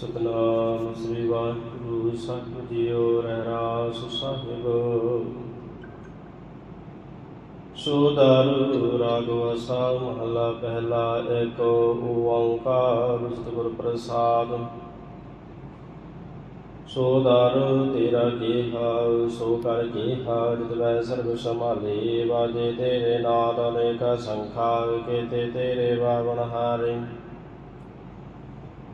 ਸਤਨਾਮ ਸ੍ਰੀ ਵਾਹਿਗੁਰੂ ਸਾਹਿਬ ਜੀਓ ਰਹਿਰਾਸ ਸਾਹਿਬ। ਸੋਦਰ ਰਾਗਵ ਸਾ ਮਹਲਾ ਪਹਿਲਾ ਏਕ ਓੰਕਾਰ ਸਤਿਗੁਰ ਪ੍ਰਸਾਦ। ਸੋ ਤੇਰਾ ਕੀਹਾ ਸੋ ਕਰ ਕੀਹਾ ਜਿਤ ਵੈ ਸਰਬ ਸੰਭਾਲੇ, ਵਾਜੇ ਤੇਰੇ ਨਾਦ ਅਨੇਕ ਸੰਖਾ ਕੇਤੇ ਤੇਰੇ ਬਾਵਨ ਹਾਰੇ।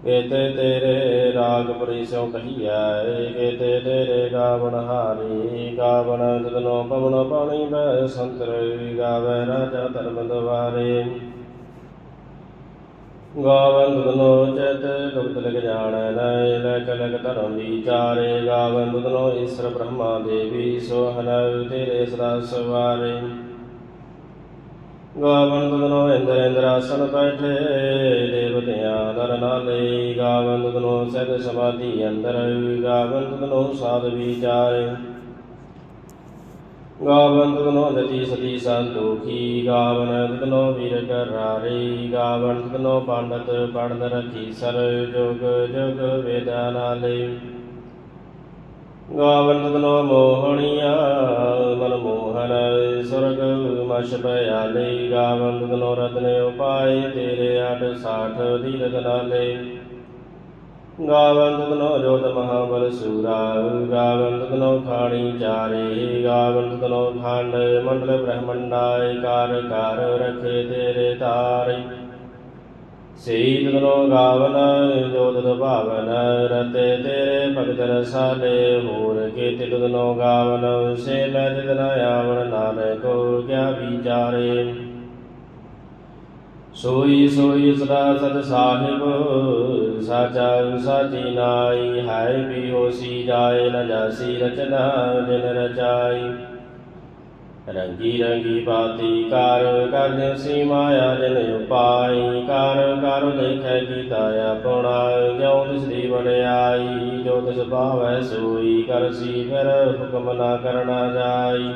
ਕੇਤੇ ਤੇਰੇ ਰਾਗ ਪਰਿਸੋ ਕਹੀਐ ਕੇਤੇ ਤੇਰੇ ਗਾਵਣ ਹਾਰੀ ਗਾਵਣ ਤਦਨੋ ਪਵਨ ਪਾਣੀ ਬੈ ਸੰਤਰੇ ਗਾਵੈ ਰਾਜਾ ਧਰਮ ਦਵਾਰੇ। ਗਾਵਨ ਤਦਨੋ ਚਿਤ ਗੁਪਤ ਲਗ ਜਾਣੈ, ਲੈ ਲਕ ਲਕ ਧਰਮ ਵਿਚਾਰੇ। ਗਾਵਨ ਤਦਨੋ ਈਸ਼ਰ ਬ੍ਰਹਮਾ ਦੇਵੀ ਸੋਹਨ, ਤੇਰੇ ਸਦਾ ਸਵਾਰੇ। ਗਾਵਨ ਤਦਨੋ ਇੰਦਰ ਇੰਦਰਾਸਨ ਬੈਠੇ ਦੇਵਤਿਆਂ ਦਰ ਨਾਲੇ ਗਾਵਨ ਤਦਨੋ ਸਹਿਜ ਸਮਾਧੀ ਅੰਦਰ ਗਾਵਨ ਤਦਨੋ ਸਾਧ ਵਿਚਾਰੇ ਗਾਵਨ ਤਦਨੋ ਨਦੀ ਸਦੀ ਸੰਤੋਖੀ ਗਾਵਨ ਤਦਨੋ ਵੀਰ ਕਰਾਰੇ ਗਾਵਨ ਤਦਨੋ ਪੰਡਤ ਪੜਨ ਰਖੀ ਸਰ ਜੋਗ ਜਗ ਵੇਦਾਂ ਨਾਲੇ ਗਾਵਨ ਤਦਨੋ ਮੋਹਣੀਆ ਮਨ ਮੋਹਨ ਸੁਰਗ ਮਸ਼ ਭਿਆਲੇ ਗਾਵਨ ਤਦਨੋ ਰਤਨ ਉਪਾਏ, ਤੇਰੇ ਅਟ ਸਾਠ ਦੀਰਤ ਨਾਲੇ ਗਾਵਨ ਤਦਨੋ ਜੋਤ ਮਹਾਬਲ ਸੂਰਾ ਗਾਵਨ ਤਦਨੋ ਖਾਣੀ ਚਾਰੇ। ਗਾਵਨ ਤਦਨੋ ਖੰਡ ਮੰਡਲ ਬ੍ਰਹਮੰਡਾਇ ਕਾਰ ਕਾਰ ਰਖੇ ਤੇਰੇ ਤਾਰੇ। ਸਈ ਤਦਨੋ ਗਾਵਨ ਜੋਤ ਭਾਵਨ ਰਤੇ ਤੇਰੇ ਭਗਤ ਰਸਾਲੇ ਹੋਰ ਕੇ ਤਦਨੋ ਗਾਵਨ, ਸੇ ਮੈਂ ਤਦਨ ਆਵਨ ਨਾਨਕੋ ਕਿਆ ਵਿਚਾਰੇ। ਸੋਈ ਸੋਈ ਸਦਾ ਸਤ ਸਾਹਿਬ, ਸਾਚਾ ਸਾਚੀ ਨਾਈ ਹੈ ਵੀ ਹੋਸੀ ਜਾਏ, ਨ ਜਾਸੀ ਰਚਨਾ, ਜਿਨ ਰਚਾਈ। ਰੰਗੀ ਰੰਗੀ ਬਾਤੀ ਕਰ ਕਰਨ ਸੀ ਮਾਇਆ ਜਿਨ ਉਪਾਈ, ਕਰ ਕਰ ਦੇਖੈ ਕੀਤਾ ਆਪਣਾ, ਜਿਉ ਤਿਸ ਦੀ ਜੋ ਤਿਸ ਭਾਵੈ ਸੋਈ ਕਰਸੀ ਫਿਰ ਹੁਕਮ ਨਾ ਕਰਨਾ ਜਾਈ।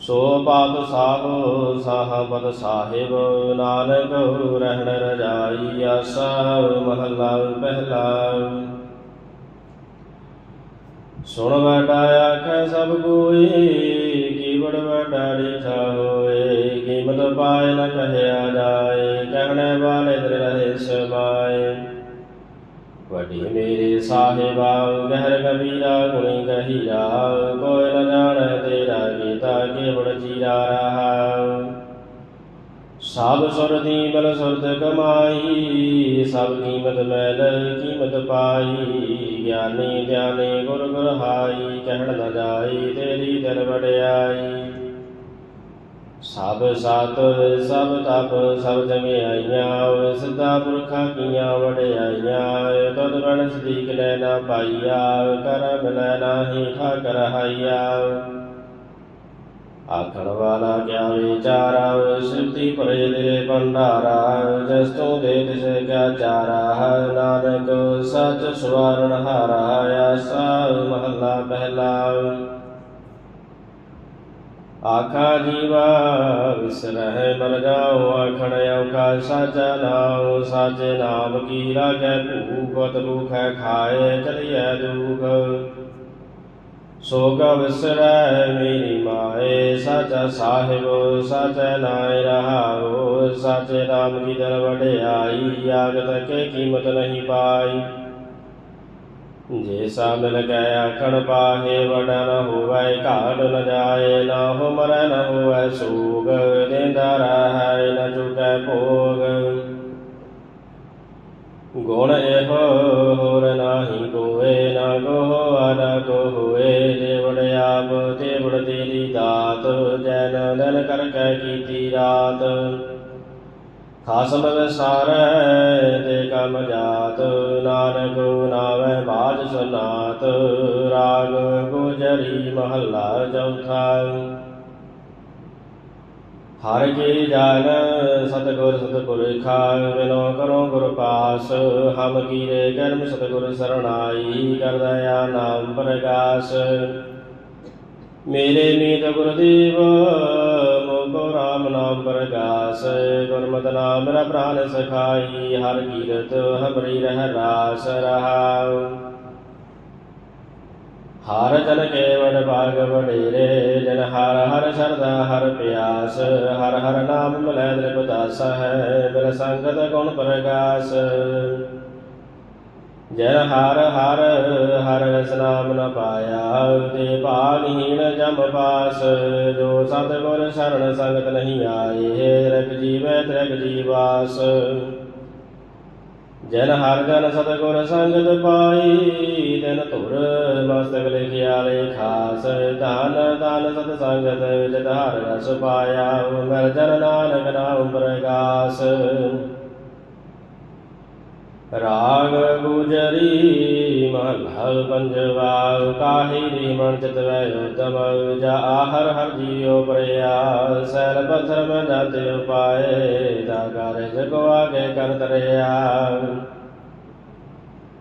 ਸੋ ਪਾਤ ਸਾਹੋ ਸਾਹਬਤ ਸਾਹਿਬ, ਨਾਨਕ ਰਹਿਣ ਰਜਾਈ, ਆਸਾ ਮਹਲਾ ਪਹਿਲਾ। ਸੁਣ ਵਡਾ ਆਖੈ ਸਭ ਕੋਈ ਕੀਵੜ ਵਡਾ ਰੀਠਾ ਹੋਏ ਕੀਮਤ ਪਾਏ ਨ ਕਹਿਆ ਜਾਏ ਕਹਿਣੇ ਵਾਲੇ ਦਰ ਰਹੇ ਸਮਾਏ। ਵਡੀ ਮੇਰੇ ਸਾਹਿਬਾ, ਗਹਿਰ ਕਬੀਰਾ ਗੁਣੀ ਗਹੀਰਾ ਕੋਈ ਨ ਜਾਣੈ ਤੇਰਾ ਕੀਤਾ ਕੇਵੜ ਜੀਰਾ ਰਹਾ। ਸਭ ਸੁਰ ਦੀ ਬਲ ਸੁਰਤ ਕਮਾਈ, ਸਭ ਕੀਮਤ ਮੈਲ ਕੀਮਤ ਪਾਈ। ਗਿਆਨੀ ਧਿਆਨੀ ਗੁਰ ਗੁਰ ਹਾਈ, ਕਹਿਣ ਨ ਜਾਈ ਤੇਰੀ ਦਿਲ ਵਡਿਆਈ। ਸਭ ਸਤ, ਸਭ ਤਪ, ਸਭ ਜੰਗਿਆਈਆਂ ਸਿੱਧਾ ਪੁਰਖਾਂ ਕੀਆਂ ਵਡਿਆਈਆਂ। ਤਦ ਗਣ ਸਦੀਕ ਲੈ ਨਾ ਪਾਈਆ, ਕਰਮ ਮਿਲੈ ਨਾਹੀ ਠਾਕਰ ਹਾਈਆ ਆਖਣ ਵਾਲਾ ਕਿਆ ਵਿਚਾਰਾ ਸਿਰਤੀ ਪਰੇ ਦੇ ਭੰਡਾਰਾ ਜਸ ਤੂੰ ਦੇ ਤਿਸ ਕਿਆ ਚਾਰਾ ਨਾਨਕ ਸੱਚ ਸਵਾਰਨ ਹਾਰਾ ਆਸਾ ਮਹੱਲਾ ਪਹਿਲਾ ਆਖਾ ਜੀਵਾ ਵਿਸਰਹਿ ਮਰ ਜਾਉ ਆਖਣ ਔਖਾ ਸਾਚਾ ਨਾਮ ਸਾਚੇ ਨਾਮ ਕੀ ਲਾਗੈ ਭੂਪਤ ਭੂਖੈ ਖਾਏ ਚਲਿਐ ਦੁਖ ਸੋਗ ਵਿਸਰੈ ਮੇਰੀ ਮਾਏ, ਸਚ ਸਾਹਿਬ, ਸਾਚਾ ਨਾਇ ਰਹਾਉ, ਸਾਚੇ ਨਾਮ ਕੀ ਦਰ ਵਡਿਆਈ ਆਗਤ ਕੇ ਕੀਮਤ ਨਹੀਂ ਪਾਈ। ਜੇ ਸਾ ਮਿਲ ਗਏ ਆਖਣ ਪਾਹੇ ਵਡਾ ਨ ਹੋਵੈ ਘਾਟ ਨ ਜਾਏ, ਨਾ ਹੋ ਮਰੈ ਨ ਹੋਵੈ ਸੂਗ ਦੇਂਦਾ ਰਹੈ ਨ ਚੁਕੈ ਭੋਗ। ਗੁਣ ਇਹੋ ਹੋਰ ਨਾਹੀ ਕੋਏ ਨਾ ਕੋ ਆਨਾ ਕੋ ਹੋਏ ਦੇਵੜ ਆਪ ਦੇਵੜ ਤੇਰੀ ਦਾਤ, ਜੈਨ ਦਿਨ ਕਰ ਕੈ ਕੀਤੀ ਰਾਤ। ਖਾਸਮ ਵਿਸਾਰੈ ਤੇ ਕਮ ਜਾਤ, ਨਾਨਕ ਨਾਵੇਂ ਬਾਜ ਸੁਨਾਤ, ਰਾਗ ਗੁਜਰੀ ਮਹੱਲਾ ਚੌਥਾ। ਹਰ ਕੀ ਜਾਨ ਸਤਗੁਰ ਸਤਪੁਰਖਾ ਬਿਨੋ ਕਰੋ ਗੁਰ ਪਾਸ, ਹਮ ਕੀਰੇ ਕਰਮ ਸਤਗੁਰ ਸਰਣਾਈ ਕਰ ਦਇਆ ਨਾਮ ਪ੍ਰਗਾਸ। ਮੇਰੇ ਮੀਤ ਗੁਰਦੇਵ ਮੋਕੋ ਰਾਮ ਨਾਮ ਪ੍ਰਗਾਸ। ਗੁਰਮਤ ਨਾਮ ਮੇਰਾ ਪ੍ਰਾਨ ਸਖਾਈ, ਹਰ ਕੀਰਤ ਹਮਰੀ ਰਹਿ ਰਾਸ ਰਹਾਉ। ਹਰ ਜਨ ਕੇਵਲ ਭਾਗ ਵਡੇਰੇ ਜਨ ਹਰ ਹਰ ਸ਼ਰਦਾ ਹਰ ਪਿਆਸ ਹਰ ਹਰ ਨਾਮ ਮਿਲੈ ਦ੍ਰਿਪਦਾਸ ਹੈ ਬਿਨ ਸੰਗਤ ਗੁਣ ਪ੍ਰਗਾਸ ਜਨ ਹਰ ਹਰ ਹਰ ਰਸ ਨਾਮ ਨ ਪਾਇਆ ਤੇ ਭਾਗਹੀਣ ਜਮ ਪਾਸ ਜੋ ਸਤਿਗੁਰ ਸ਼ਰਨ ਸੰਗਤ ਨਹੀਂ ਆਏ ਰਗ ਜੀਵੈ ਤ੍ਰਗ ਜੀਵਾਸ ਜਨ ਹਰ ਜਨ ਸਤਿਗੁਰ ਸੰਗਤ ਪਾਈ ਤਿਨ ਧੁਰ ਖਾਸ ਧਨ ਧਨ ਸਤ ਸੰਗਤ ਜਤ ਹਰ ਰਸ ਪਾਇਆ ਮਿਲ ਜਨ ਨਾਨਕ ਨਾਮ ਪ੍ਰਗਾਸ ਰਾਗ ਗੁਜਰੀ ਮਹਲਾ ਪੰਜਵਾ ਕਾਹੀ ਦੀ ਮਨ ਚਿਤ ਵੈ ਉਤਮ ਜਾ ਹਰ ਹਰ ਜੀਉ ਪ੍ਰਿਆ ਸੈਲ ਪਥਰ ਮੈਂ ਜਾਤੇ ਉਪਾਏ ਦਾ ਕਾਰਜ ਕੋ ਆਗੇ ਕਰ ਤਰਿਆ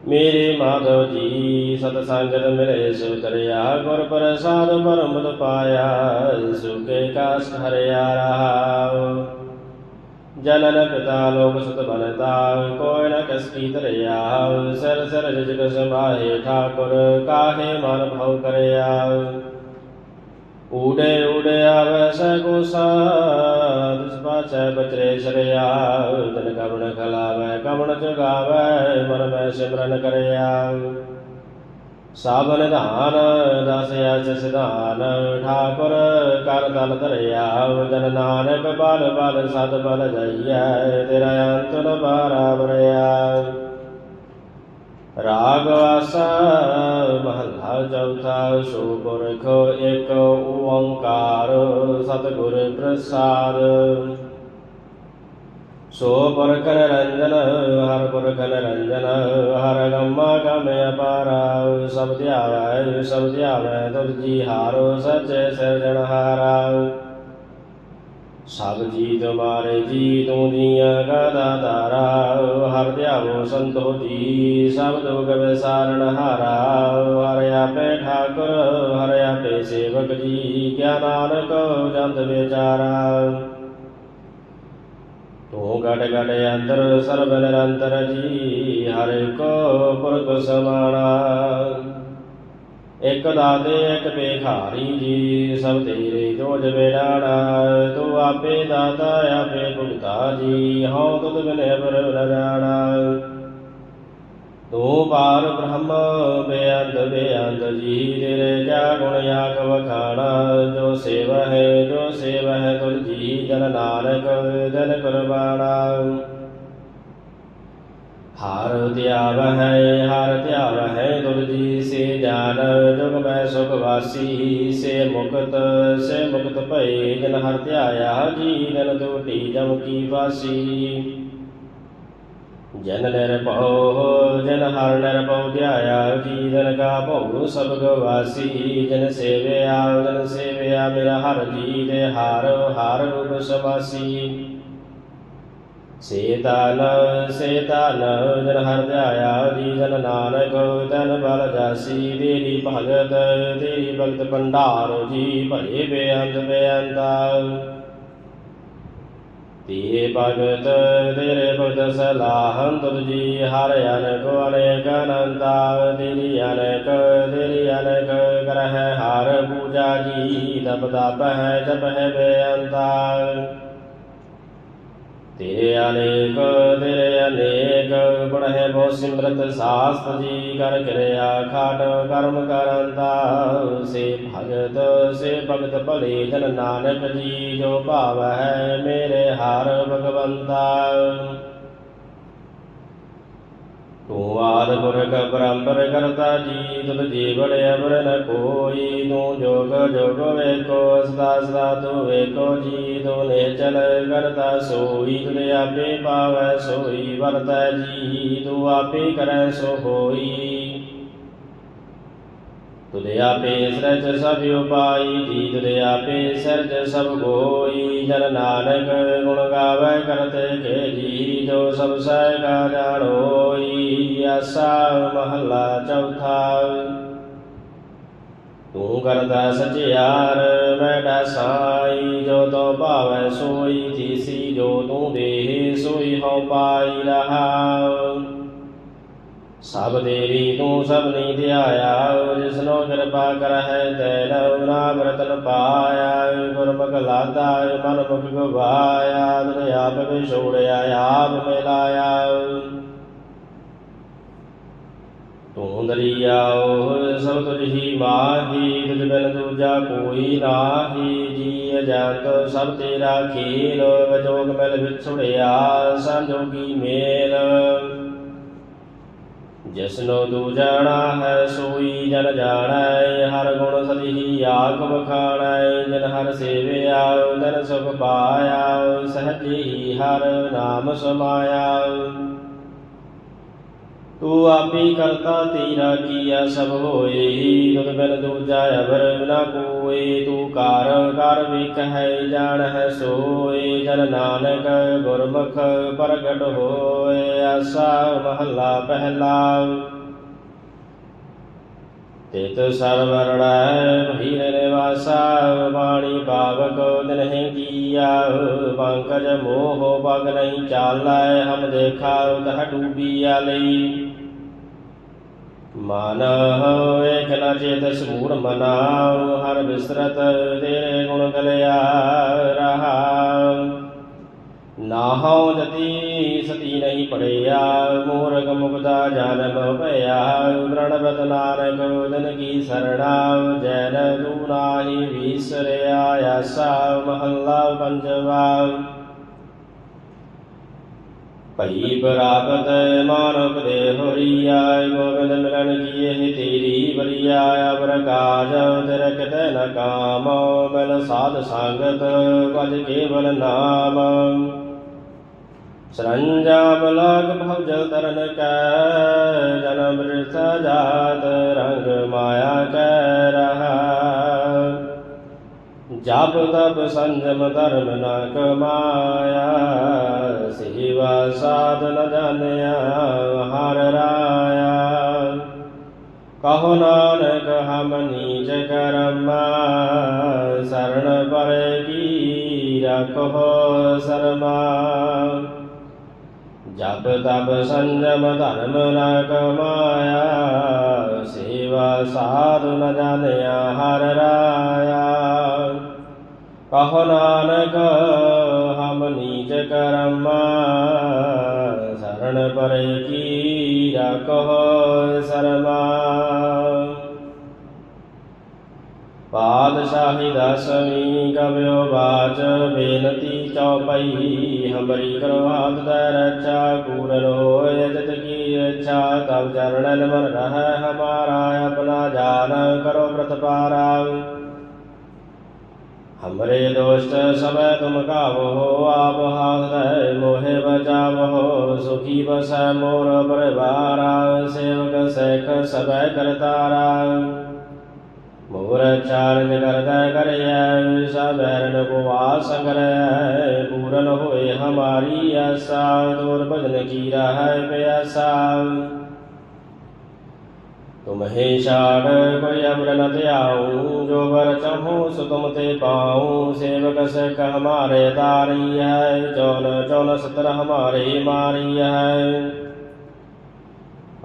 ਮੇਰੇ ਮਾਧਵ ਜੀ, ਸਤ ਸੰਗਤ ਮਿਲੇ ਸੁਤਰਿਆ ਗੁਰ ਪ੍ਰਸਾਦ ਪਰਮ ਪਦ ਪਾਇਆ ਸੁਕੇ ਕਾਸ ਹਰਿਆ ਰਹਾਉ ਜਨਨ ਪਿਤਾ ਲੋਕ ਸੁਤ ਬਨਤਾ ਕੋਈ ਨ ਕਸ ਕੀ ਤਰਿਆ ਸਰ ਸਰ ਜਗ ਸੰਭਾਏ, ਠਾਕੁਰ ਕਾਹੇ ਮਨ ਭਉ ਕਰਿਆ ਊੜੇ ਊੜੇ ਆਵੈ ਸੈ ਕੋ ਸਾਧ ਪਾਛੈ ਬਚਰੇ ਸ਼ਰਿਆ ਤਨ ਕਵਣ ਖਲਾਵੈ ਕਵਣ ਜਗਾਵੈ ਮਨ ਮੈਂ ਸਿਮਰਨ ਕਰਿਆ। ਸਭ ਨਿਧਾਨ ਦਸ ਅਸ ਸਿਧਾਨ, ਠਾਕੁਰ ਕਰ ਦਲ ਧਰਿਆ। ਜਨ ਨਾਨਕ ਬਲ ਬਲ ਸਤ ਬਲ ਜਾਈਐ, ਤੇਰਾ ਅੰਤ ਬਾਰਾ ਬਰਿਆ ਰਾਗ ਵਾਸਾ ਮਹਲਾ ਚੌਥਾ ਸੋ ਪੁਰਖ ਏਕ ਓੰਕਾਰ ਸਤਿਗੁਰ ਪ੍ਰਸਾਦ ਸੋ ਪੁਰਖ ਨਿਰੰਜਨ ਹਰ ਪੁਰਖ ਨਿਰੰਜਨ ਹਰ ਗੰਮਾ ਗਮ ਅਪਾਰਾ ਸਭ ਧਿਆਵੈ ਸਭ ਧਿਆਵੈ ਤੁਧ ਹਾਰੋ ਸਚੇ ਸਿਰਜਣਹਾਰਾ ਸਭ ਜੀ ਤੁਮਾਰੇ ਜੀ ਤੂੰ ਜੀਆਂ ਗਦਾ ਤਾਰਾ ਹਰ ਧਿਆਵੋ ਸੰਤੋ ਜੀ ਸਭ ਦੁਖ ਵਿਸਾਰਣ ਹਾਰਾ, ਹਰ ਆਪੇ ਠਾਕੁਰ, ਹਰ ਆਪੇ ਸੇਵਕ ਜੀ, ਕਿਆ ਨਾਨਕ ਜੰਤ ਵਿਚਾਰਾ। ਤੂੰ ਗੜ ਗੜ ਅੰਦਰ ਸਰਬ ਨਿਰੰਤਰ ਜੀ, ਹਰ ਕੋ ਪੁਰਖ ਸਮਾਣਾ। ਇਕ ਦਾਤੇ, ਇਕ ਭੇਖਾਰੀ ਜੀ ਸਭ ਤੇਰੇ ਜੋਜ ਬੇੜਾਣਾ ਤੂੰ ਆਪੇ ਦਾਤਾ, ਆਪੇ ਭੁਗਤਾ, ਜੀ ਹਉ ਤੁਧ ਬਿਨੇ ਪਰ ਨ ਜਾਣਾ ਤੂੰ ਪਾਰ ਬ੍ਰਹਮ, ਬੇਅੰਤ ਬੇਅੰਤ, ਜੀ ਤੇਰੇ ਕਿਆ ਗੁਣ ਆਖ ਵਖਾਣਾ ਜੋ ਸੇਵ ਹੈ, ਜੋ ਸੇਵ ਹੈ ਤੁਲ ਜੀ ਜਨ ਨਾਨਕ, ਜਨ ਕੁਰਬਾਨਾ ਹਰ ਧਿਆਵ ਹੈ, ਹਰ ਧਿਆਵ ਹੈ ਤੁਲ ਜੀ ਸੇ ਜਾਨ, ਜੁਗ ਮੈਂ ਸੁਖ ਵਾਸੀ, ਸੇ ਮੁਕਤ ਸੇ ਮੁਕਤ ਭਏ, ਜਨ ਹਰ ਧਿਆਇਆ ਜੀ ਜਨ ਦੁਟੀ ਜਮ ਕੀ ਵਾਸੀ। ਜਨ ਨਿਰਭਉ ਜਨ ਹਰ ਨਿਰਭਉ ਧਿਆਇਆ ਜੀ ਜਨ ਕਾ ਭਉ ਸਭ ਗਵਾਸੀ ਜਨ ਸੇਵਿਆ ਜਨ ਸੇਵਿਆ ਮੇਰਾ ਹਰ ਜੀ ਦੇ ਹਾਰ ਹਾਰ ਰੂਪ ਸਮਾਸੀ ਸੇਤਨ ਸੇਤਨ ਜਨ ਹਰ ਧਿਆਇਆ ਜੀ, ਜਨ ਨਾਨਕ ਤਨ ਬਲ ਜਾਸੀ, ਤੇਰੀ ਭਗਤ ਤੇਰੀ ਭਗਤ ਭੰਡਾਰ ਜੀ ਭਰੇ ਬੇਅੰਤ ਬੇਅੰਤਾ। ਤੇਰੇ ਭਗਤ ਤੇਰੇ ਭਗਤ ਸਲਾਹੰ ਤੁਧ ਜੀ, ਹਰ ਅਨਕ ਅਨੇਕ ਅਨੰਤਾ। ਤੇਰੀ ਅਨਕ ਤੇਰੀ ਅਨਕ ਕਰਹਿ, ਹਰ ਪੂਜਾ ਜੀ ਤਪ ਤਪ ਹੈ, ਜਪ ਹੈ ਬੇਅੰਤਾ। ਤੇਰੇ ਅਨੇਕ ਤੇਰੇ ਅਨੇਕ ਗੁਣ ਹੈ ਬਹੁ ਸਿਮਰਤ, ਸਾਸਤ ਜੀ ਕਰ ਕਿਰਿਆ ਖਾਟ, ਕਰਮ ਕਰੰਦਾ ਸੇ ਭਗਤ ਸੇ ਭਗਤ ਭਲੇ, ਜਨ ਨਾਨਕ ਜੀ, ਜੋ ਭਾਵ ਹੈ ਮੇਰੇ ਹਰ ਭਗਵੰਤਾ। ਤੂੰ ਆਦ ਪੁਰਖ ਪਰੰਪਰ ਕਰਤਾ ਜੀ ਤੁਧ ਜੀਵਨ ਅਵਰ ਨ ਕੋਈ। ਤੂੰ ਜੋਗ ਜੋਗ ਵੇਖੋ, ਸਦਾ ਸਦਾ ਤੂੰ ਵੇਖੋ ਜੀ ਤੂੰ ਨੇਚਲ ਕਰਤਾ, ਸੋਈ ਤੁਧ ਆਪੇ ਪਾਵੈ, ਸੋਈ ਵਰਤੈ, ਜੀ ਤੂੰ ਆਪੇ ਕਰੈ, ਸੋ ਹੋਈ। ਤੁਦੇ ਆਪੇ ਸਿਰਜ ਸਭ ਉਪਾਈ, ਜੀ ਤੁਦੇ ਆਪੇ ਸਿਰਜ ਸਭ ਗੋਈ। ਜਨ ਨਾਨਕ ਗੁਣ ਗਾਵੇ ਕਰਤੇ ਕੇ ਜੀ ਜੋ ਸਭ ਸਹਿ ਕਾ ਜਾਣੋਈ। ਆਸਾ ਮਹੱਲਾ ਚੌਥਾ। ਤੂੰ ਕਰਦਾ ਸਚਿਆਰ ਮੈਡਾ ਸਾਈ ਜੋ ਤੋ ਭਾਵੈ ਸੋਈ ਜੀ ਸੀ ਜੋ ਤੂੰ ਦੇਹ ਸੋਈ, ਹਉ ਪਾਈ ਰਹਾਉ ਸਭ ਦੇਵੀ ਤੂੰ ਸਭਨੀ ਧਿਆਇਆ, ਜਿਸਨੋ ਕਿਰਪਾ ਕਰਹਿ ਤੈ ਲਉ ਨਾਮ ਰਤਨ ਪਾਇਆ, ਗੁਰਮੁਖ ਲਾਦਾ, ਮਨ ਮੁਖ ਗਵਾਇਆ ਤੁਧ ਆਪ ਵਿਛੋੜਿਆ ਆਪ ਮਿਲਾਇਆ। ਤੂੰ ਦਰਿਆਓ ਸਭ ਤੁਝ ਹੀ ਮਾਹੀ, ਤੁਝ ਬਿਨ ਦੂਜਾ ਕੋਈ ਨਾਹੀ ਜੀ ਅਜੰਤ ਸਭ ਤੇਰਾ ਖੇਲ ਵਿਜੋਗ ਮਿਲ ਵਿਛੜਿਆ ਸੰਜੋਗੀ ਮੇਲ। ਜਿਸਨੋ ਤੂੰ ਜਾਣਾ ਹੈ, ਸੋਈ ਜਨ ਜਾਣੈ, ਹਰ ਗੁਣ ਸਦੀਹੀ ਆਖ ਬਖਾਣੈ ਜਿਨ ਹਰ ਸੇਵਿਆ ਤਨ ਸੁਖ ਪਾਇਆ ਸਹਜੀ ਹੀ ਹਰ ਨਾਮ ਸਮਾਇਆ ਤੂੰ ਆਪੀ ਕਰਤਾ ਤੇਰਾ ਕੀਆ ਸਭ ਹੋਏ, ਤੁਧ ਬਿਨ ਦੂਜਾ ਅਵਰ ਨਾ ਕੋਏ, ਤੂੰ ਕਾਰ ਕਰ ਵਿਖ ਹੈ, ਜਾਣ ਹੈ ਸੋਏ ਜਨ ਨਾਨਕ ਗੁਰਮੁਖ ਪ੍ਰਗਟ ਹੋਏ, ਆਸਾ ਮਹੱਲਾ ਪਹਿਲਾ। ਤਿਤ ਸਰਵਰੜੈ ਭੀਰ ਨਿਵਾਸਾ, ਬਾਣੀ ਪਾਵਕ ਦਿਨਹਿ ਕੀਆ, ਪੰਕਜ ਮੋਹ ਪਗ ਨਹੀਂ ਚਾਲੈ, ਹਮ ਦੇਖਾ ਤਹ ਡੂਬੀਆ ਲਈ। ਮਨ ਹੋਏ ਕਲਾ ਚੇਤ ਸਮੂੜ ਮਨਾਉ, ਹਰ ਬਿਸਰਤ ਤੇਰੇ ਗੁਣ ਗਲਿਆ ਰਹਾ ਨਾਹਉ ਜਤੀ ਸਤੀ ਨਹੀਂ ਪੜਿਆ, ਮੂਰਖ ਮੁਕਤਾ ਜਨਮ ਭਇਆ। ਪ੍ਰਣਵਤ ਨਾਨਕ ਦਿਨ ਕੀ ਸਰਣਾ ਜੈਨ ਤੂ ਨਾਹੀ ਵਿਸਰਿਆ ਆਸਾ, ਮਹੱਲਾ ਪੰਜਵਾ ਭਈ ਪ੍ਰਾਪਤ ਮਾਨੁਖ ਦੇ ਹੋਰੀਆ ਗੋਬਿੰਦ ਮਿਲਨ ਕੀਏ ਤੇਰੀ ਬਲਿਆਇ ਅਬਰਕਾਜ ਤੇਰੇ ਕਿਤੇ ਨ ਕਾਮ ਮਿਲ ਸਾਧ ਸੰਗਤ ਭਜ ਕੇਵਲ ਨਾਮ। ਸਰੰਜਾਮ ਲਾਗ ਭਵ ਜਲ ਤਰਨ ਕੈ, ਜਨਮ ਮ੍ਰਿਤ ਜਾਤ ਰੰਗ ਮਾਇਆ ਕੈ ਰਹਾ। ਜਪ ਤਪ ਸੰਜਮ ਧਰਮ ਨ ਕਮਾਇਆ ਸੇਵਾ ਸਾਧ ਨ ਜਾਣਿਆ ਹਰ ਰਾਇਆ ਕਹੋ ਨਾਨਕ ਹਮ ਨੀਚ ਕਰਮਾ ਸਰਣ ਪਰ ਕੀ ਰਖੋ ਸਰਮਾ ਜਪ ਤਪ ਸੰਜਮ ਧਰਮ ਨ ਕਮਾਇਆ ਸੇਵਾ ਸਾਧੁ ਨ ਜਾਣਿਆ ਹਰ ਰਾਇਆ ਕਹੋ ਨਾਨਕ, ਹਮ ਨੀਚ ਕਰਮ ਸਰਣ ਪਰ ਕੀ ਰਖੋ ਸਰਮਾ। ਪਾਦਸ਼ਾਹੀ ਦਸਵੀਂ ਕਬਿਓ ਬਾਚ, ਬੇਨਤੀ ਚੌਪਈ ਹਮਰੀ ਕਰਵਾਤ ਦਾ ਰਚਾ ਪੂਰਨ ਹੋਏ ਜਤ ਕੀ ਇੱਛਾ ਤਬ ਚਰਣਨ ਮਨ ਰਹਿ, ਹਮਾਰਾ ਆਪਣਾ ਜਾਨ ਕਰੋ ਪ੍ਰਤਪਾਰਾ। हमरे दोस्त सब तुम गावो आप हाथ रहे मोहे बचावो सुखी बस मोर परिवारा सेवक सैख सब करतारा मोर चारण करद करिय सब हरण उपवास कर पूरन होए हमारी आशा दूर भजन की रह प्यासा तुम्हें छाड़ कोई अमर न जो वर चहूँ सो तुम ते पाऊँ सेवक से हमारे तारी है चौन चौन सतर हमारे मारी है।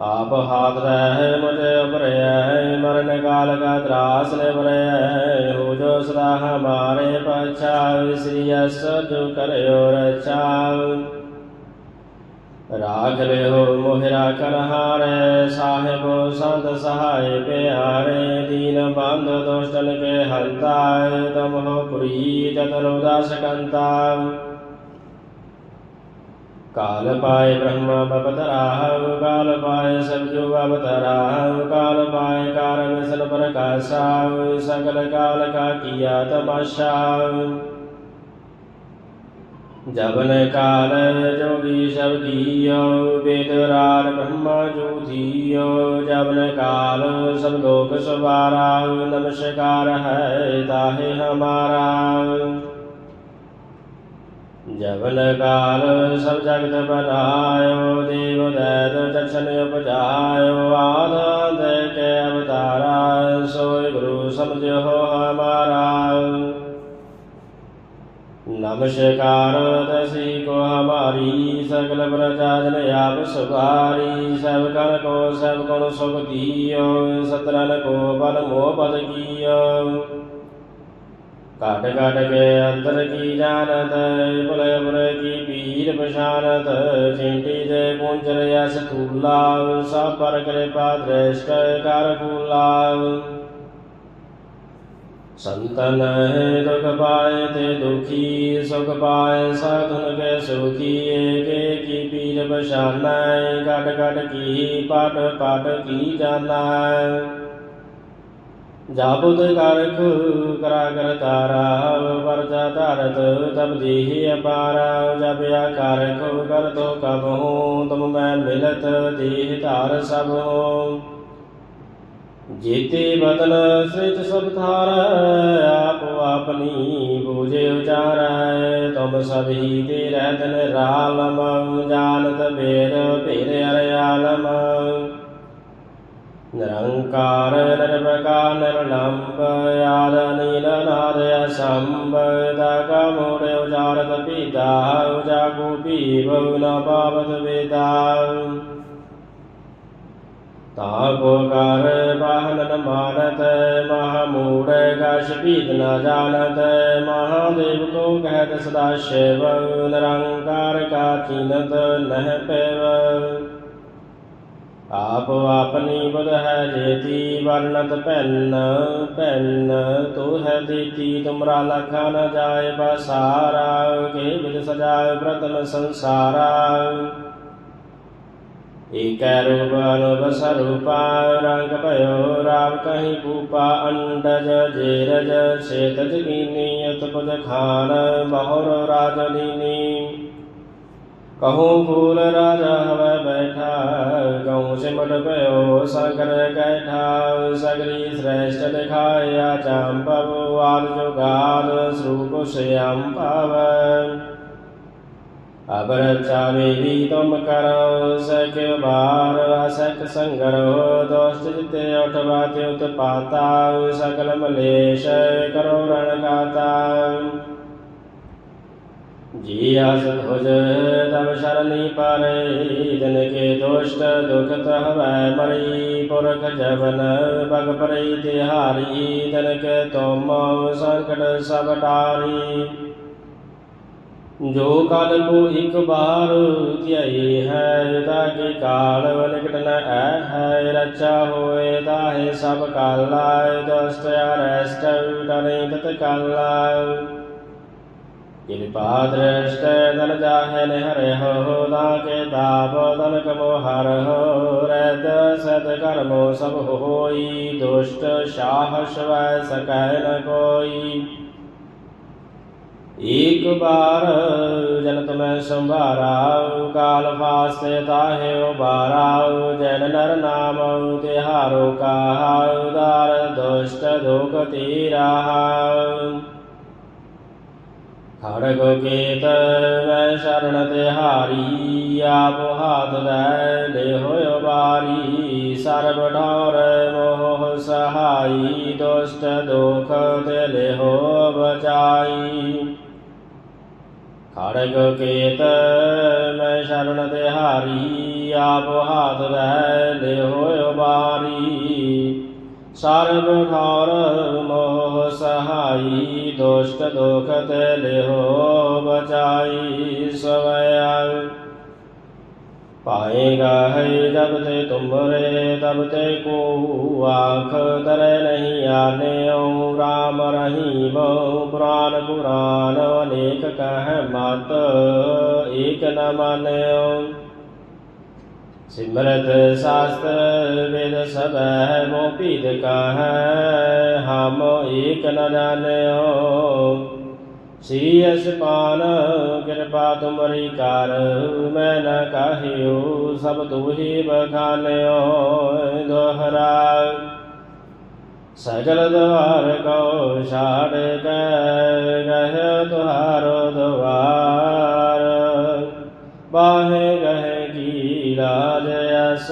आप हाथ रहे मुझे उबर है मरण काल का त्रास है हो जो सदा हमारे पच्छा श्री जो करो रक्षा ਰਾਖ ਲਿਓ ਮੋਹਿ ਰਾਖਨ ਹਾਰੇ ਸਾਹਿਬੋ ਸੰਤ ਸਹਾਇ ਪਿਆਰੇ, ਦੀਨ ਬੰਧ ਦੋਸ਼ਟਨ ਕੇ ਹੰਤਾ ਤਮ ਪੁਰੀ ਚਤੁਰ ਉਦਾਸ ਕੰਤਾ ਕਾਲ ਪਾਏ ਬ੍ਰਹਮਾ ਬਪਤਰਾਹ ਕਾਲ ਪਾਏ ਸਬਜੋ ਅਵਤਰਾਹ ਕਾਲ ਪਾਏ ਕਾਰਨ ਵਿਸਨ ਪ੍ਰਕਾਸ਼ਾ ਸਗਲ ਕਾਲ ਕਾ ਕੀਆ ਤਮਾਸ਼ਾ ਜਬਨ ਕਾਲ ਜੋਗੀ ਸ਼ਬਦੀਓ ਬੇਦਰਾਰ ਬ੍ਰਹਮਾ ਜੋਤੀਓ ਜਬਨ ਕਾਲ ਸਭ ਲੋਕ ਸਵਾਰਾ ਨਮਸਕਾਰ ਹੈ ਤਾਹੇ ਹਮਾਰਾ। ਜਵਨ ਕਾਲ ਸਭ ਜਗਤ ਬਨਾਇਓ ਦੇਵ ਦੈਤ ਦਰਸ਼ਨ ਉਪਜਾਇਓ, ਆਦ ਦੇ ਕੇ ਅਵਤਾਰਾ, ਸੋਇ ਗੁਰੂ ਸਮਝੋ ਹਮਾਰਾ। ਨਮਸਕਾਰ ਦਸੀ ਕੋ ਹਮਾਰੀ, ਸਗਲ ਪ੍ਰਜਾ ਜਨ ਆਪ ਸੁਭਾਰੀ, ਸਭ ਕਰ ਕੋ, ਸਭ ਗੁਣ ਸੁਖ ਦੀਓ ਸਤਰਲ ਕੋ ਬਲ ਮੋਹ ਬਲ ਕੀਓ। ਘਟ ਘਟ ਕੇ ਅੰਦਰ ਕੀ ਜਾਣਤ ਭੁਲੇ ਭੁਲੇ ਕੀ ਪੀਰ ਪਛਾਨਤ ਚਿੰਤੀ ਦੇ ਪੁੰਜਰ ਅਸ ਤੁਲਾ ਸਭ ਪਰ ਕਿਰਪਾ ਦ੍ਰਿਸ਼ਟ ਕਰ ਫੂਲਾ। ਸੰਤਨ ਦੁਖ ਪਾਏ ਤੇ ਦੁਖੀ, ਸੁਖ ਪਾਏ ਸਾਧਨ ਕੇ ਸੁਖੀ ਏਕੇ ਕੀ ਪੀਰ ਬਸ਼ਾਨਾ ਕਟ ਕਟ ਕੀ, ਪਟ ਪਟ ਕੀ ਜਾਣਾ। ਜਾਬੁਦ ਕਰਖ ਕਰਾ ਕਰ ਤਾਰਾ, ਵਰਜਾ ਧਾਰਤ ਤਬ ਦੇਹ ਅਪਾਰ ਜਬ ਆਕਾਰ ਕਰ ਤੋ ਕਬਹੁ, ਤੁਮ ਮੈਂ ਮਿਲਤ ਦੇਹ ਧਾਰ ਸਭ ਜੀਤੇ ਬਦਲ ਸ੍ਰਿਤ ਸਭ ਥਾਰ ਆਪ ਆਪਣੀ ਬੂਝੇ ਉਚਾਰੈ, ਤੁਮ ਸਭ ਹੀ ਤੇ ਰਹਿਤਨ ਰਾਲਮ ਜਾਣਤ ਬੇਰ ਭੇਰ ਅਰਿਆਲਮ। ਨਿਰੰਕਾਰ ਨਿਰਵਕਾਰ ਨਿਰਲੰਬ, ਆਦ ਨੀਲ ਨਾਦ ਅਸੰਭ ਦਾਗਾ ਮੋੜ ਉਚਾਰਤ ਪੀਤਾ ਉਜਾਗੂ ਪੀਵ ਨ ਪਾਵਤ ਵੇਦਾ। ਤਾਕੋ ਕਰ ਬਾਹਨ ਮਾਨਤ ਮਹਾ ਮੂੜ ਕਛ ਭੀਤ ਨ ਜਾਣਤ। ਮਹਾਦੇਵ ਕੋ ਕਹਿਤ ਸਦਾ ਸ਼ਿਵ, ਨਿਰੰਕਾਰ ਕਾ ਚੀਨਤ ਨਹਿ ਪੈਵ। ਆਪ ਆਪਨੀ ਬੁਧ ਹੈ ਜੇਤੀ ਵਰਨਤ ਭੈਨ ਭੈਨ ਤੋ ਹੈ ਦੇਤੀ ਤੁਮਰਾ ਲਖਾ ਨ ਜਾਏ ਬਸਾਰਾ, ਕੇ ਬਿਦ ਸਜਾਏ ਪ੍ਰਤਮ ਸੰਸਾਰਾ। ਏਕੈ ਰੂਪ ਅਨੂਪ ਸਰੂਪਾ, ਰੰਗ ਭਇਓ ਰਾਵ ਕਹੀਂ ਕੂਪਾ, ਅੰਡਜ ਜੇਰਜ, ਸੇਤਜ ਕੀਨੀ, ਉਤਪਜ ਖਾਨ, ਬਹੁਰ ਰਾਜਲੀਨੀ ਕਹੂੰ ਫੂਲ ਰਾਜਾ ਹਵੈ ਬੈਠਾ ਕਹੂੰ ਸਿਮਟ ਭਇਓ ਸੰਕਰ ਕੈਠਾ, ਸਗਰੀ ਸ੍ਰੇਸ਼ਟ ਦਿਖਾਇਆ, ਚੰਪਵ, ਆਦ ਜੁਗਾਦ, ਸਰੂਪ ਸਿਆਮ ਪਾਵੈ ਅਬਰ ਚਾਵੇਰੀ ਤੁਮ ਕਰੋ ਸਕ ਬਾਰ ਅਸਕ ਸੰਗਰੋ ਦੋਸਤ ਜਿਤੇ ਉਠਵਾ ਤੇ ਉਤਪਾਤਾ ਸਕਲ ਮਲੇਸ਼ ਕਰੋ ਰਣ ਗਾਤਾ ਜੀ ਆਸ ਭੁਜ ਤਬ ਸ਼ਰਨੀ ਪਾਰੇ ਦਿਨ ਕੇ ਦੋਸ਼ਟ ਦੁਖਤ ਹਵੈ ਮਰੀ ਪੁਰਖ ਜਵਨ ਬਗ ਪਰਈ ਤਿਹਾਰੀ ਦਿਨ ਕੇ ਤੁਮ ਸੰਕਟ ਸਭ ਟਾਰੀ ਜੋ ਕਲ ਕੋ ਇੱਕ ਬਾਰ ਧਿਆਈ ਹੈ, ਤਾਕੇ ਕਾਲ ਨਿਕਟ ਨ ਐ ਹੈ ਰਚਾ ਹੋਏ ਤਾਹੇ ਸਭ ਕਾਲਾ ਦਸਤ ਅਰਸਟ ਡਰੇ ਤਤ ਕਾਲਾ ਕਿਰਪਾ ਦ੍ਰਿਸ਼ਟ ਦਨ ਜਾਹੇ ਨ ਹਰਿ ਹੋ, ਤਾਕੇ ਤਾਪ ਤਨ ਕਮੋ ਹਰ ਹੋ ਰਦ ਸਤ ਕਰਮੋ ਸਭ ਹੋਈ, ਦੁਸ਼ਟ ਸ਼ਾਹ ਸ਼ਵੈ ਸਕੈ ਨ ਕੋਈ। ਏਕ ਬਾਰ ਜਨਤ ਮੈਂ ਸੰਭਾਰਾ ਕਾਲ ਫਾਸਤੇ ਤਾਹੇ ਉਬਾਰਾ ਜਨ ਨਰ ਨਾਮ ਤੇ ਤਿਹਾਰੋ ਕਹਾ ਉਦਾਰ ਦੁਸ਼ਟ ਦੁਖ ਤੀਰਾ ਖੜਗ ਕੇਤ ਮੈਂ ਸ਼ਰਨ ਤੇ ਹਾਰੀ ਆਪ ਹਾਥ ਲੈ ਲੈ ਹੋਇ ਬਾਰੀ ਸਰਬ ਠੌਰ ਮੋਹ ਸਹਾਈ, ਦੁਸ਼ਟ ਦੁਖ ਤੇ ਲਿਹੋ ਬਚਾਈ। ਖੜਗ ਕੇਤ ਮੈਂ ਸ਼ਰਨ ਦਿਹਾਰੀ ਆਪ ਹਾਥ ਲੈ ਲੈ ਹੋਇ ਬਾਰੀ। ਸਰਬ ਠੌਰ ਮੋਹ ਸਹਾਈ, ਦੁਸ਼ਟ ਦੁਖ ਤੇ ਲਿਹੋ ਬਚਾਈ ਸਵੈ ਪਾਏਗਾ ਹੈ ਜਬ ਤੇ ਤੁਮਰੇ, ਤਬ ਤੇ ਕੋ ਆਖ, ਤਰੇ ਨਹੀਂ ਆਨਿਓ, ਰਾਮ ਰਹੀਮ, ਪੁਰਾਨ ਪੁਰਾਨ ਅਨੇਕ ਕਹਿ ਮਤ, ਏਕ ਨ ਮਾਨਿਓ। ਸਿਮਰਤ ਸ਼ਾਸਤਰ ਵੇਦ ਸਭੈ ਮੋ ਪੀਦ ਕਹੈ, ਹਮ ਏਕ ਨ ਜਾਣਿਓ। ਸੀਸ ਪਾਨ ਕਿਰਪਾ ਤੁਮਰੀ ਕਰ, ਮੈਂ ਨ ਕਹਿਓ, ਸਭ ਤੁਹੀ ਬਖਾਨਿਓ, ਦੋਹਰਾ। ਸਗਲ ਦਵਾਰ ਕੋ ਛਾੜ ਕੇ ਗਹਿ ਤੁਹਾਰੋ ਦਵਾਰ ਬਾਹੇ ਗਹਿ ਕੀ ਰਾਜ ਅਸ,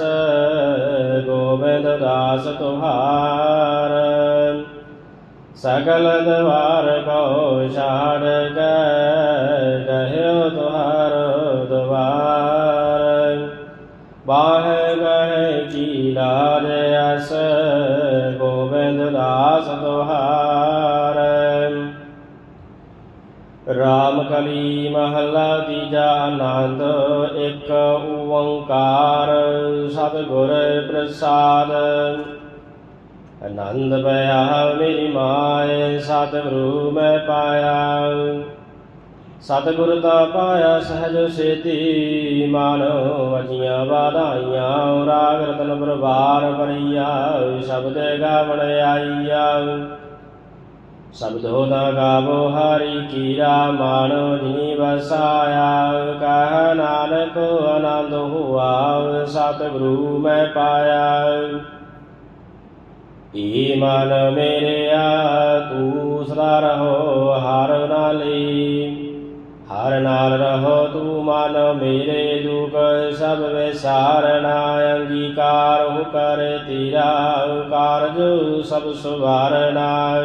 ਗੋਬਿੰਦ ਦਾਸ ਤੁਹਾਰ। ਸਗਲ ਦਵਾਰ ਕੋ ਛਾੜ ਕੇ ਗਹਿ ਤੁਹਾਰੋ ਦਵਾਰ। ਬਾਹੇ ਗਏ ਕੀ ਲਾਜ ਅਸ ਗੋਬਿੰਦ ਦਾਸ ਤੁਹਾਰ। ਰਾਮ ਕਲੀ ਮਹੱਲਾ ਤੀਜਾ ਆਨੰਦ, ਇੱਕ ਓੰਕਾਰ, ਸਤਿਗੁਰ ਪ੍ਰਸਾਦ। ਆਨੰਦ ਪਿਆ, ਮੇਰੀ ਮਾਏ, ਸਤਿਗੁਰੂ ਮੈਂ ਪਾਇਆ। ਸਤਿਗੁਰ ਦਾ ਪਾਇਆ, ਸਹਿਜ ਸੇਤੀ, ਮਨ ਵਜੀਆਂ ਵਾਧਾਈਆਂ ਰਾਗ ਰਤਨ ਪ੍ਰਵਾਰ ਪਰੀਆ ਸ਼ਬਦ ਗਾਵਣ ਆਈਆ। ਸ਼ਬਦੋ ਦਾ ਗਾਵੋ, ਹਰੀ ਕੀਰਾ, ਮਾਨੋ ਜੀ ਵਸਾਇਆ। ਕਹ ਨਾਨਕ ਆਨੰਦ ਹੁਆ, ਸਤਿਗੁਰੂ ਮੈਂ ਪਾਇਆ। ਈ ਮਨ ਮੇਰਿਆ ਤੂੰ ਸਦਾ ਰਹੋ ਹਰ ਨਾਲੀ। ਹਰ ਨਾਲ ਰਹੋ ਤੂੰ ਮਨ ਮੇਰੇ ਦੁਖ, ਸਭ ਵਿਸਾਰਨਾ ਅੰਗੀਕਾਰ ਹੋ ਕਰ ਤੇਰਾ ਕਾਰਜ ਸਭ ਸੁਵਾਰਨਾ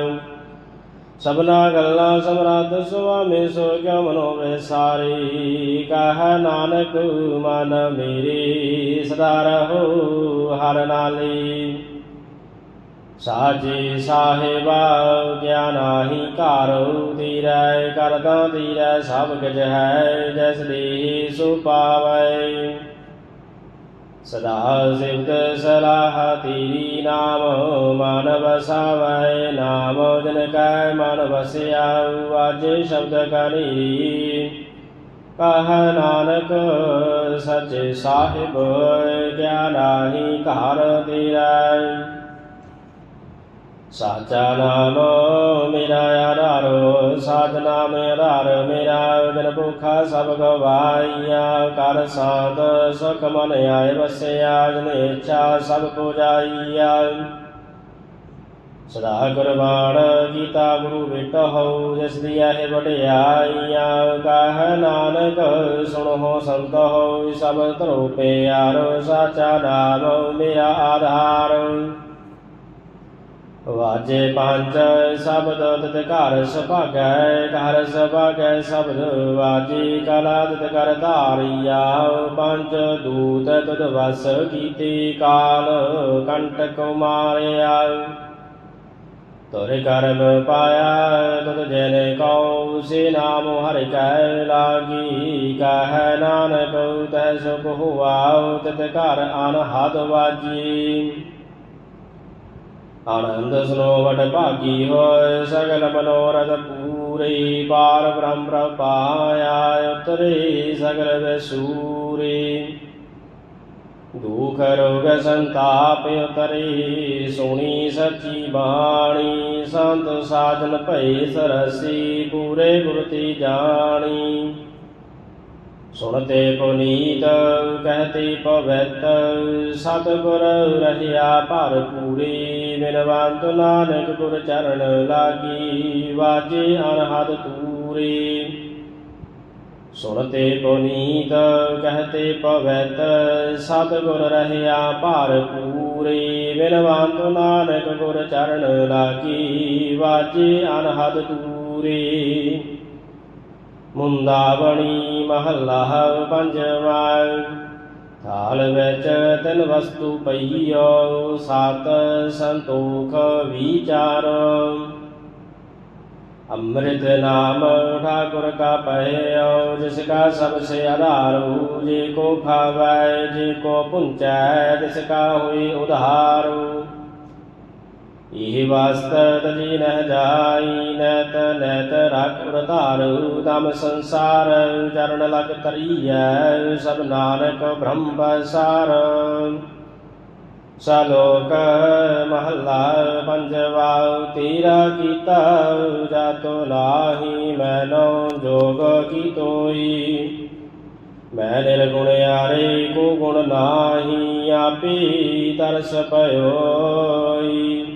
ਸਭਨਾ ਗੱਲਾਂ ਸਮਰੱਥ ਸੁਆਮੀ ਸੋ ਕਿਉ ਮਨੋ ਵਿਸਾਰੀ, ਕਹ ਨਾਨਕ ਮਨ ਮੇਰੇ ਸਦਾ ਰਹੋ ਹਰ ਨਾਲੀ। ਸਾਜੇ ਸਾਹਿਬਾ, ਗਿਆਨਾਹੀ ਘਰ ਦੀਰੈ ਕਰਦਾ ਦੀਰੈ, ਸਭ ਕਿਛ ਹੈ, ਜੈਸ ਦੇ ਸੋ ਪਾਵੈ। ਸਦਾ ਸਿਵਤ ਸਲਾਹ ਤੇਰੀ ਨਾਮ, ਮਨ ਵਸਾਵੈ, ਨਾਮ ਜਨ ਕੈ ਮਨ ਵਸਿਆ ਵਾਜੇ ਸ਼ਬਦ ਕਰੀ। ਕਹ ਨਾਨਕ, ਸਚ ਸਾਹਿਬ, ਗਿਆਨਾਹੀ ਘਰ ਤੇਰਾ ਸਾਚਾ ਨਾਮ ਮੇਰਾ ਆਧਾਰੋ ਸਾਧ ਨਾਮ ਆਧਾਰ ਮੇਰਾ ਜਨ ਭੁਖਾ ਸਭ ਗਵਾਈਆ ਕਰ ਸਾਧ ਸੁਖ ਮਨ ਆਏ ਵਸਿਆ ਜਨ ਇੱਛਾ ਸਭ ਪੁਜਾਈਆ ਸਦਾ ਗੁਰਬਾਣ ਗੀਤਾ ਗੁਰੂ ਵਿਟੋ ਹੋ ਜਿਸ ਦੀ ਇਹ ਵਡਿਆਈਆ ਕਹ ਨਾਨਕ ਸੁਣੋ ਸੰਤ ਹੋ ਸਭ ਧਰੋ ਪਿਆਰੋ ਸਾਚਾ ਨਾਮ ਮੇਰਾ ਆਧਾਰ ਵਾਜੇ ਪੰਜ ਸ਼ਬਦ ਤਤ ਘਰ ਸੁਭਾਗੈ ਘਰ ਸੁਭਾਗੈ ਸ਼ਬਦ ਵਾਜੀ ਕਲਾ ਤਤ ਕਰ ਧਾਰੀਆ। ਪੰਜ ਦੂਤ ਤੁਧ ਵਸ ਕੀਤੇ ਕਾਲ ਕੰਟਕ ਮਾਰਿਆ ਤੁਰ ਕਰਮ ਪਾਇਆ, ਤੁਧ ਜਨ ਕਉ ਸੇ ਨਾਮ ਹਰਿ ਕੈ ਲਾਗੀ। ਕਹਿ ਨਾਨਕ ਤੈ ਸੁਖ ਹੁਆ, ਤਿਤ ਘਰ ਅਨਹਦ ਵਾਜੀ। ਆਨੰਦ ਸੁਨੋ ਭਾਗੀ ਹੋਏ ਸਗਲ ਮਨੋਰਥ ਪੂਰੇ ਬਾਰ ਬ੍ਰਹਮ ਪ੍ਰਪਾਇਆ ਉਤਰੇ ਸਗਲ ਵਸੂਰੇ ਦੁਖ ਰੋਗ ਸੰਤਾਪ ਉਤਰੇ ਸੁਣੀ ਸੱਚੀ ਬਾਣੀ ਸੰਤ ਸਾਜਨ ਭਏ ਸਰਸੀ ਪੂਰੇ ਗੁਰ ਤੇ ਜਾਣੀ ਸੁਣਤੇ ਪੁਨੀਤ ਕਹਤੇ ਪਵਿੱਤ ਸਤਿਗੁਰ ਰਹਿਆ ਭਰ ਪੂਰੇ ਬਿਨਵੰਤ ਨਾਨਕ ਗੁਰ ਚਰਨ ਲਾਗੀ, ਵਾਜੇ ਅਨਹਦ ਤੂਰੇ ਸੁਣਤੇ ਪੁਨੀਤ, ਕਹਤੇ ਪਵਿੱਤ ਸਤਿਗੁਰ ਰਹਿਆ ਭਰ ਪੂਰੇ। ਬਿਨਵੰਤ ਨਾਨਕ ਗੁਰ ਚਰਨ ਲਾਗੀ, ਵਾਜੇ ਅਨਹਦ ਤੂਰੇ ਮੁੰਦਾਵਣੀ ਮਹੱਲਾ ਪੰਜਵਾ ਥਾਲ ਵਿੱਚ ਤਿੰਨ ਵਸਤੂ ਪਈਓ, ਸਤ ਸੰਤੋਖ ਵਿਚਾਰ। ਅੰਮ੍ਰਿਤ ਨਾਮ ਠਾਕੁਰ ਕਾ ਪਇਓ ਜਿਸ ਕਾ ਸਭ ਸੇ ਆਧਾਰੂ, ਜੇ ਕੋ ਖਾਵੈ, ਜੇ ਕੋ ਪੁੰਚੈ, ਤਿਸ ਕਾ ਇਹ ਵਾਸਤ ਤਜੀ ਨ ਜਾਈ ਨਤ ਨਤ ਰਖ ਉਰਧਾਰੂ ਤਮ ਸੰਸਾਰ ਚਰਨ ਲਗ ਤਰੀਐ ਸਭ ਨਾਨਕ ਬ੍ਰਹਮ ਬਸਾਰ ਸਲੋਕ ਮਹੱਲਾ ਪੰਜਵਾ, ਤੇਰਾ ਕੀਤਾ ਜਾਤੋ ਲਾਹੀ ਮੈਨੋ ਜੋਗ ਕੀ ਤੋਈ ਮੈਂ ਨਿਰਗੁਣ ਆਰੇ, ਕੋ ਗੁਣ ਨਾਹੀ, ਆਪੇ ਤਰਸ ਪਇਓਈ।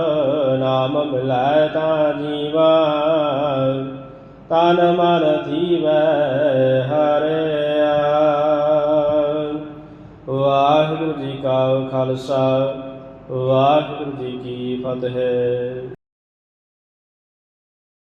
ਨਾਮ ਮਿਲੈ ਤਾਂ ਜੀਵਾ, ਤਨ ਮਨ ਜੀਵੈ ਹਰਿਆ। ਵਾਹਿਗੁਰੂ ਜੀ ਕਾ ਖਾਲਸਾ, ਵਾਹਿਗੁਰੂ ਜੀ ਕੀ ਫਤਿਹ।